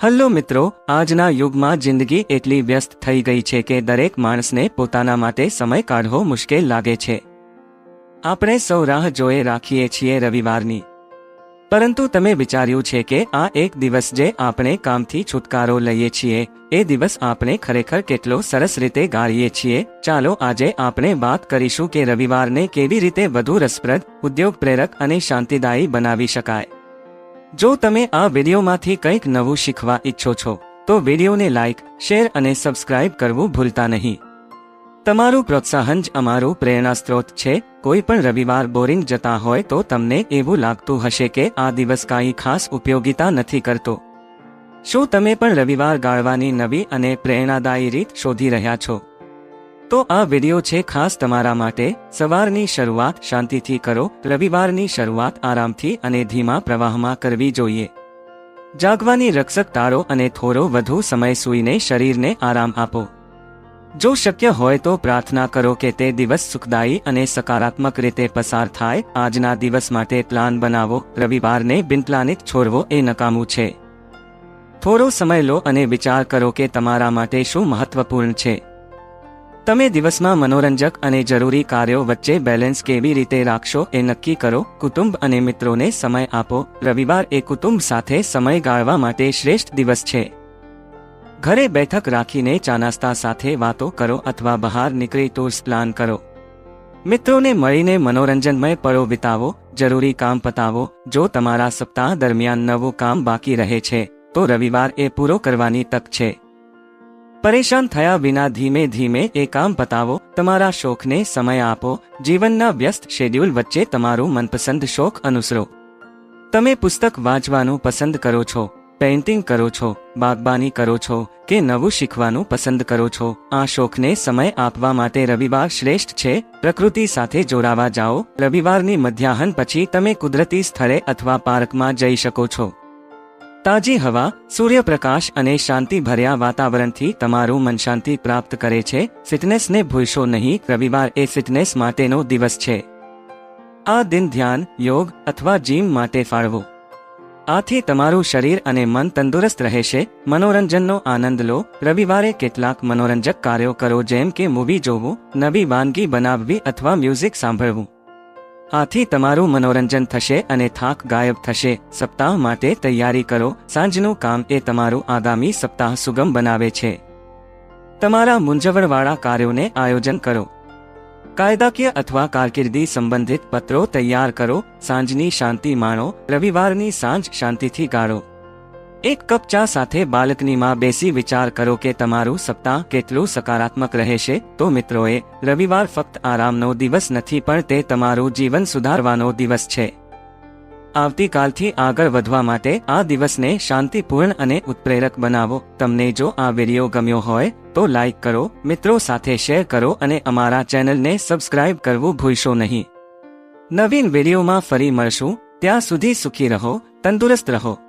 Hello મિત્રો, આજના યુગમાં જિંદગી એટલી વ્યસ્ત થઈ ગઈ છે કે દરેક માણસને પોતાના માટે સમય કાઢવો મુશ્કેલ લાગે છે. આપણે સૌ રાહ જોએ રાખીએ છીએ રવિવારની. પરંતુ તમે વિચાર્યું છે કે આ એક દિવસ જે આપણે કામથી છુટકારો લઈએ છીએ, એ દિવસ આપણે ખરેખર કેટલો સરસ રીતે ગાળીએ છીએ. ચાલો આજે આપણે વાત કરીશું કે રવિવારને કેવી રીતે વધુ રસપ્રદ ઉદ્યોગ પ્રેરક અને શાંતિદાયી બનાવી શકાય. જો તમે આ વિડીયોમાંથી કંઈક નવું શીખવા ઈચ્છો છો, તો વિડીયોને લાઇક શેર અને સબસ્ક્રાઇબ કરવું ભૂલતા નહીં. તમારું પ્રોત્સાહન જ અમારું પ્રેરણા સ્ત્રોત છે. કોઈ પણ રવિવાર બોરિંગ જતા હોય તો તમને એવું લાગતું હશે કે આ દિવસ કાંઈ ખાસ ઉપયોગિતા નથી કરતો. શું તમે પણ રવિવાર ગાળવાની નવી અને પ્રેરણાદાયી રીત શોધી રહ્યા છો? તો આ વિડિયો છે ખાસ તમારા માટે. સવારની શરૂઆત શાંતિથી કરો, રવિવારની શરૂઆત આરામથી અને ધીમા પ્રવાહમાં કરવી જોઈએ. જાગવાની રક્ષક તારો અને થોડો વધુ સમય સૂઈને શરીરને આરામ આપો. જો શક્ય હોય તો પ્રાર્થના કરો કે તે દિવસ સુખદાયી અને સકારાત્મક રીતે પસાર થાય. આજના દિવસ માટે પ્લાન બનાવો. રવિવારને બિનપ્લાનિત છોડવો એ નકામું છે. થોડો સમય લો અને વિચાર કરો કે તમારા માટે શું મહત્વપૂર્ણ છે. તમે દિવસમાં મનોરંજક અને જરૂરી કાર્યો વચ્ચે બેલેન્સ કેવી રીતે રાખશો એ નક્કી કરો. કુટુંબ અને મિત્રોને સમય આપો. રવિવાર એ કુટુંબ સાથે સમય ગાળવા માટે શ્રેષ્ઠ દિવસ છે. ઘરે બેઠક રાખીને ચાનાસ્તા સાથે વાતો કરો અથવા બહાર નીકળી ટૂર્સ પ્લાન કરો. મિત્રોને મળીને મનોરંજનમય પળો વિતાવો. જરૂરી કામ પતાવો. જો તમારા સપ્તાહ દરમિયાન નવું કામ બાકી રહે છે, તો રવિવાર એ પૂરો કરવાની તક છે. પરેશાન થયા વિના ધીમે ધીમે એ કામ પતાવો, તમારા શોખને સમય આપો, જીવનના વ્યસ્ત શેડ્યુલ વચ્ચે તમારું મનપસંદ શોખ અનુસરો. તમે પુસ્તક વાંચવાનું પસંદ કરો છો, પેઇન્ટિંગ કરો છો, બાગબાની કરો છો કે નવું શીખવાનું પસંદ કરો છો, આ શોખને સમય આપવા માટે રવિવાર શ્રેષ્ઠ છે, પ્રકૃતિ સાથે જોડાવા જાઓ, રવિવારની મધ્યાહન પછી તમે કુદરતી સ્થળે અથવા પાર્કમાં જઈ શકો છો. તાજી હવા, સૂર્યપ્રકાશ અને શાંતિભર્યા વાતાવરણથી તમારું મન શાંતિ પ્રાપ્ત કરે છે. ફિટનેસને ભૂલશો નહીં. રવિવાર એ ફિટનેસ માટેનો દિવસ છે. આ દિન ધ્યાન, યોગ અથવા જીમ માટે ફાળવો. આથી તમારું શરીર અને મન તંદુરસ્ત રહેશે. મનોરંજનનો આનંદ લો. રવિવારે કેટલાક મનોરંજક કાર્યો કરો જેમ કે મૂવી જોવું, નવી વાનગી બનાવવી અથવા મ્યુઝિક સાંભળવું. આથી તમારું મનોરંજન થશે અને થાક ગાયબ થશે. સપ્તાહ માટે તૈયારી કરો. સાંજનું કામ એ તમારું આગામી સપ્તાહ સુગમ બનાવે છે. તમારા મૂંઝવણવાળા કાર્યોને આયોજન કરો. કાયદાકીય અથવા કારકિર્દી સંબંધિત પત્રો તૈયાર કરો. સાંજની શાંતિ માણો. રવિવારની સાંજ શાંતિથી ગાળો. એક કપ ચા સાથે બાલ્કનીમાં બેસી વિચાર કરો કે તમારું સપ્તાહ કેટલું સકારાત્મક રહેશે. તો મિત્રોએ, રવિવાર ફક્ત આરામનો દિવસ નથી પણ તે તમારું જીવન સુધારવાનો દિવસ છે. આવતીકાલથી આગળ વધવા માટે આ દિવસને શાંતિપૂર્ણ અને ઉત્પ્રેરક બનાવો. તમને જો આ વીડિયો ગમ્યો હોય, તો લાઇક કરો, મિત્રો સાથે શેર કરો અને અમારા ચેનલને સબસ્ક્રાઇબ કરવું ભૂલશો નહીં. નવીન વિડીયોમાં ફરી મળશું. ત્યાં સુધી સુખી રહો, તંદુરસ્ત રહો.